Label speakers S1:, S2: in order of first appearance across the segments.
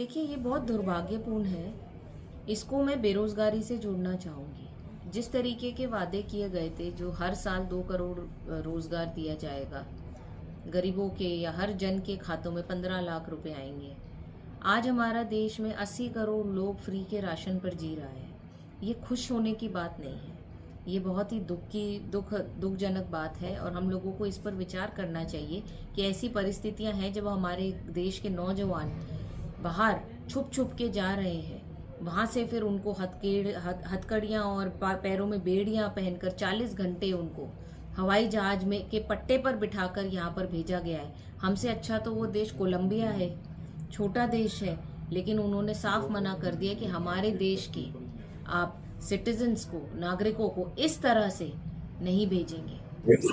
S1: देखिए, ये बहुत दुर्भाग्यपूर्ण है। इसको मैं बेरोजगारी से जोड़ना चाहूँगी। जिस तरीके के वादे किए गए थे, जो हर साल दो करोड़ रोज़गार दिया जाएगा, गरीबों के या हर जन के खातों में पंद्रह लाख रुपए आएँगे। आज हमारा देश में अस्सी करोड़ लोग फ्री के राशन पर जी रहा है। ये खुश होने की बात नहीं है। ये बहुत ही दुख की, दुख, दुखजनक बात है और हम लोगों को इस पर विचार करना चाहिए कि ऐसी परिस्थितियाँ हैं जब हमारे देश के नौजवान बाहर छुप छुप के जा रहे हैं वहां से फिर उनको हथकेड़ हथ, हथकड़ियाँ और पा- पैरों में बेड़ियां पहनकर 40 घंटे उनको हवाई जहाज में के पट्टे पर बिठाकर यहाँ पर भेजा गया है हमसे अच्छा तो वो देश कोलंबिया है छोटा देश है लेकिन उन्होंने साफ मना कर दिया कि हमारे देश के आप सिटीजन्स को नागरिकों को इस तरह से नहीं भेजेंगे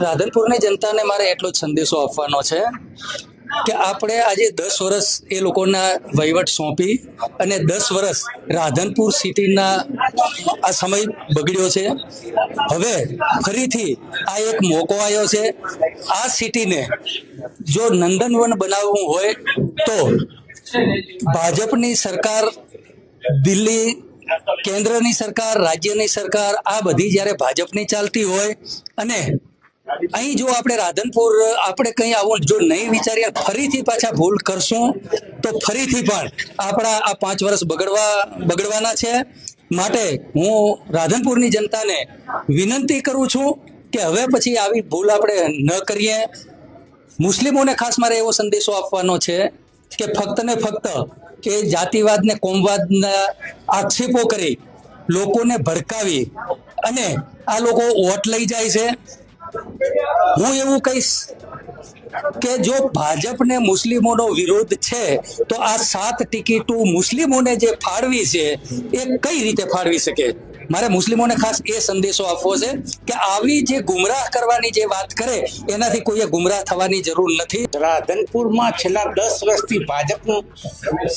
S2: રાધનપુરની જનતાને મારે એટલો જ સંદેશો આપવાનો છે કે આપણે આજે દસ વર્ષ એ લોકોના વહીવટ સોંપી અને દસ વર્ષ રાધનપુર સિટીના આ સમય બગડ્યો છે. હવે ફરીથી આ એક મોકો આવ્યો છે. આ સિટીને જો નંદનવન બનાવવું હોય તો ભાજપની સરકાર, દિલ્હી કેન્દ્રની સરકાર, રાજ્યની સરકાર આ બધી જ્યારે ભાજપની ચાલતી હોય અને અહીં જો આપણે રાધનપુર, આપણે કંઈ આવું જો નહીં વિચારીએ, ફરીથી પાછા ભૂલ કરશું, તો ફરીથી પણ આપણા આ પાંચ વર્ષ બગડવા, બગડવાના છે. માટે હું રાધનપુરની જનતાને વિનંતી કરું છું કે હવે પછી આવી ભૂલ આપણે ન કરીએ. મુસ્લિમોને ખાસ મારે એવો સંદેશો આપવાનો છે કે ફક્ત ને ફક્ત કે જાતિવાદ ને કોમવાદના આક્ષેપો કરી લોકોને ભડકાવી અને આ લોકો વોટ લઈ જાય છે. હું એવું કહીશ કે જો ભાજપને મુસ્લિમોનો વિરોધ છે, તો આ સાત ટિકિટો મુસ્લિમોને જે ફાળવી છે, એ કઈ રીતે ફાળવી શકે? મારે મુસ્લિમોને ખાસ એ સંદેશો આપવો છે કે આવી જે ગુમરાહ કરવાની જે વાત કરે, એનાથી કોઈએ ગુમરાહ થવાની જરૂર નથી.
S3: રાધનપુરમાં છેલ્લા દસ વર્ષથી ભાજપનું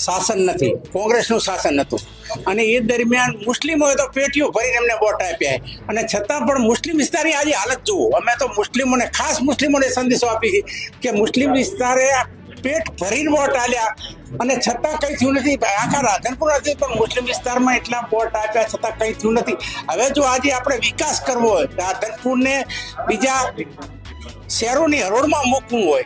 S3: શાસન નથી, કોંગ્રેસનું શાસન હતું અને એ દરમિયાન મુસ્લિમોએ તો પેટીઓ ભરીને એમને વોટ આપ્યા અને છતાં પણ મુસ્લિમ વિસ્તારની આજે હાલત જુઓ, અમે તો મુસ્લિમોને, ખાસ મુસ્લિમોને સંદેશો આપી કે મુસ્લિમ વિસ્તારે પેટ ભરીને વોટ આલ્યા. અને છતાં કંઈ થયું નથી. આખા રાધનપુર નથી પણ મુસ્લિમ વિસ્તારમાં એટલા વોટ આપ્યા છતાં કંઈ થયું નથી. હવે જો આજે આપણે વિકાસ કરવો હોય, રાધનપુરને બીજા શહેરોની હરોળમાં મૂકવું હોય